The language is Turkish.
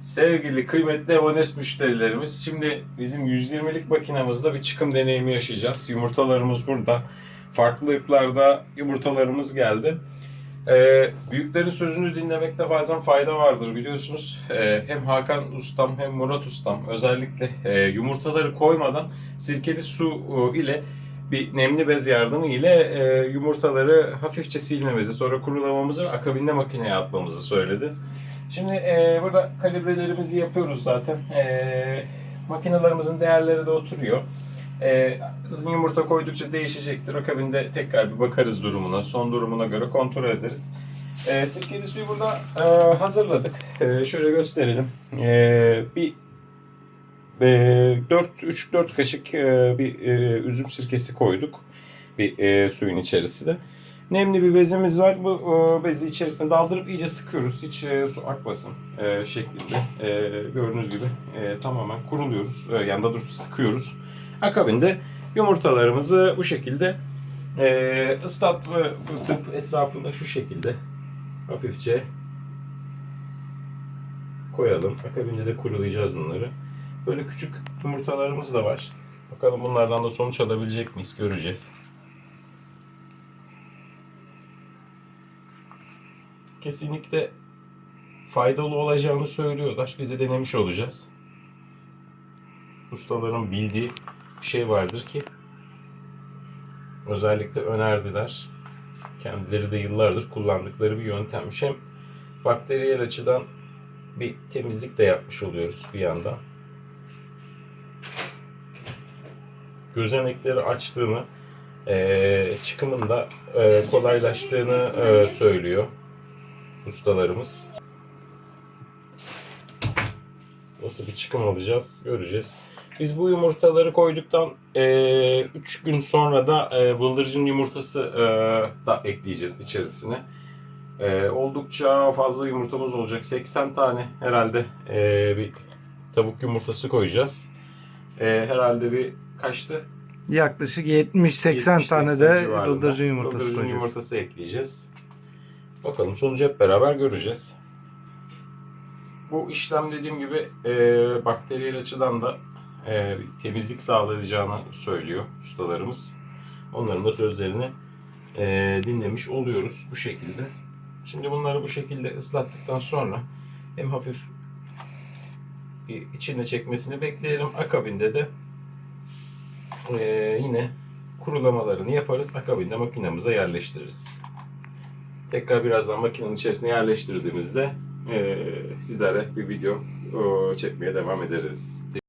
Sevgili kıymetli Evones müşterilerimiz, şimdi bizim 120'lik makinamızda bir çıkım deneyimi yaşayacağız. Yumurtalarımız burada. Farklı ırklarda yumurtalarımız geldi. Ee, büyüklerin sözünü dinlemekte bazen fayda vardır biliyorsunuz. Ee, hem Hakan Ustam hem Murat Ustam özellikle e, yumurtaları koymadan sirkeli su e, ile bir nemli bez yardımı ile e, yumurtaları hafifçe silmemizi, sonra kurulamamızı akabinde makineye atmamızı söyledi. Şimdi e, burada kalibrelerimizi yapıyoruz zaten. E, makinalarımızın değerleri de oturuyor. E, yumurta koydukça değişecektir. Akabinde tekrar bir bakarız durumuna, son durumuna göre kontrol ederiz. E, sirkeli suyu burada e, hazırladık. E, şöyle gösterelim. E, bir e, 4 3-4 kaşık e, bir e, üzüm sirkesi koyduk bir e, suyun içerisine. Nemli bir bezimiz var. Bu e, bezi içerisine daldırıp iyice sıkıyoruz. Hiç e, su akmasın e, şeklinde. E, gördüğünüz gibi tamamen kuruluyoruz. E, yani daha doğrusu sıkıyoruz. Akabinde yumurtalarımızı bu şekilde ıslatıp etrafında şu şekilde hafifçe koyalım. Akabinde de kurulayacağız bunları. Böyle küçük yumurtalarımız da var. Bakalım bunlardan da sonuç alabilecek miyiz göreceğiz. Kesinlikle faydalı olacağını söylüyorlar. Biz de denemiş olacağız. Ustaların bildiği bir şey vardır ki özellikle önerdiler. Kendileri de yıllardır kullandıkları bir yöntemmiş. Hem bakteriyel açıdan bir temizlik de yapmış oluyoruz bir yandan. Gözenekleri açtığını, eee çıkımın da eee, kolaylaştığını söylüyor ustalarımız. Nasıl bir çıkım alacağız göreceğiz. Biz bu yumurtaları koyduktan 3 gün sonra da e, bıldırcın yumurtası e, da ekleyeceğiz içerisine. E, oldukça fazla yumurtamız olacak. 80 tane herhalde e, bir tavuk yumurtası koyacağız. E, herhalde bir kaçtı? Yaklaşık 70-80 tane 70-80 de bıldırcın yumurtası bıldırcın koyacağız. yumurtası ekleyeceğiz. Bakalım sonucu hep beraber göreceğiz. Bu işlem dediğim gibi e, bakteriyel açıdan da e, temizlik sağlayacağını söylüyor ustalarımız. Onların da sözlerini e, dinlemiş oluyoruz bu şekilde. Şimdi bunları bu şekilde ıslattıktan sonra hem hafif içine çekmesini bekleyelim. Akabinde de e, yine kurulamalarını yaparız. Akabinde makinamıza yerleştiririz. Tekrar birazdan makinenin içerisine yerleştirdiğimizde e, sizlere bir video çekmeye devam ederiz.